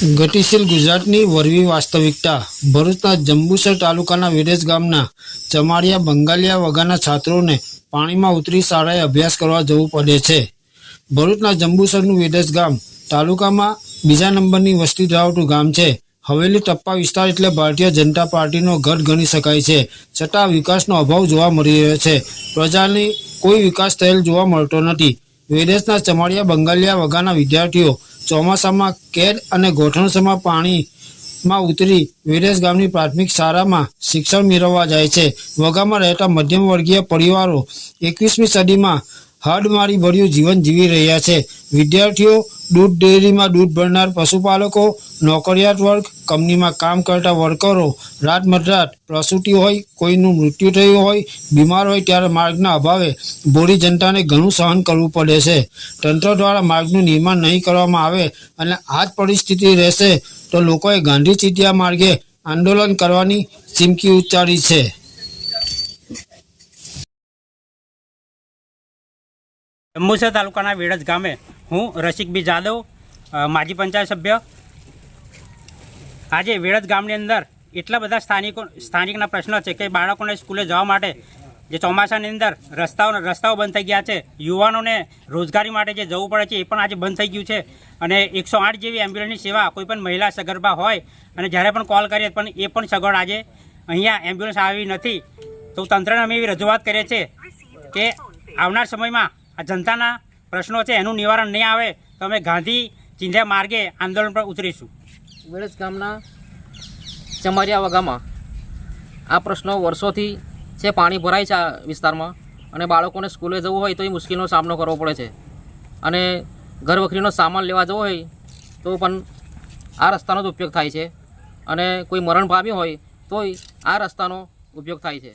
ગતિશીલ ગુજરાતની વરવી વાસ્તવિકતા. ભરૂચના જંબુસર તાલુકાના વિરેજ ગામના ચમાડિયા બંગાલિયા વગાના છાત્રોને પાણીમાં ઉતરી શાળાએ અભ્યાસ કરવા જવું પડે છે. ભરૂચના જંબુસરનું વિરેજ ગામ તાલુકામાં બીજા નંબરની વસ્તી ધરાવતું ગામ છે. હવેલી ટપ્પા વિસ્તાર એટલે ભારતીય જનતા પાર્ટીનો ગઢ ગણી શકાય છે. છતાં વિકાસનો અભાવ જોવા મળી રહ્યો છે. પ્રજાની કોઈ વિકાસ થયેલ જોવા મળતો નથી. વિદેશના ચમાડિયા બંગાલિયા વગાના વિદ્યાર્થીઓ ચોમાસામાં કેદ અને ગોઠણસમાં પાણીમાં ઉતરી વિદેશ ગામની પ્રાથમિક શાળામાં શિક્ષણ મેળવવા જાય છે. વગામાં રહેતા મધ્યમ વર્ગીય પરિવારો એકવીસમી સદીમાં હાડમારી ભર્યું જીવન જીવી રહ્યા છે. વિદ્યાર્થીઓ દૂધ ડેરીમાં દૂધ ભરનાર પશુપાલકો, નોકરિયાત વર્ગ, કંપનીમાં કામ કરતા વર્કરો, રાત મધરાત પ્રસૂતિ હોય, કોઈનું મૃત્યુ થયું હોય, બીમાર હોય ત્યારે માર્ગના અભાવે બોરી જનતાને ઘણું સહન કરવું પડે છે. તંત્ર દ્વારા માર્ગનું નિર્માણ નહીં કરવામાં આવે અને આ જ પરિસ્થિતિ રહેશે તો લોકોએ ગાંધી ચીટિયા માર્ગે આંદોલન કરવાની ચીમકી ઉચ્ચારી છે. જંબુસર તાલુકાના વેડજ ગામે હું રસિકબી જાદવ માજી પંચાયત સભ્ય. આજે વેડજ ગામની અંદર એટલા બધા સ્થાનિકો સ્થાનિકના પ્રશ્નો છે કે બાળકોને સ્કૂલે જવા માટે જે ચોમાસાની અંદર રસ્તાઓ રસ્તાઓ બંધ થઈ ગયા છે, યુવાનોને રોજગારી માટે જે જવું પડે છે એ પણ આજે બંધ થઈ ગયું છે. અને એકસો આઠ જેવી એમ્બ્યુલન્સની સેવા કોઈ પણ મહિલા સગર્ભા હોય અને જ્યારે પણ કોલ કરીએ પણ એ પણ સગવડ આજે અહીંયા એમ્બ્યુલન્સ આવી નથી. તો તંત્રને અમે એવી રજૂઆત કરીએ છીએ કે આવનાર સમયમાં આ જનતાના પ્રશ્નો છે, એનું નિવારણ નહીં આવે તો અમે ગાંધી ચિંધ્યા માર્ગે આંદોલન પર ઉતરીશું. વેળજ ગામના ચમારિયા વગામાં આ પ્રશ્નો વર્ષોથી છે, પાણી ભરાય છે આ વિસ્તારમાં અને બાળકોને સ્કૂલે જવું હોય તો એ મુશ્કેલીનો સામનો કરવો પડે છે. અને ઘર વખરીનો સામાન લેવા જવો હોય તો પણ આ રસ્તાનો જ ઉપયોગ થાય છે. અને કોઈ મરણ પામ્યું હોય તોય આ રસ્તાનો ઉપયોગ થાય છે.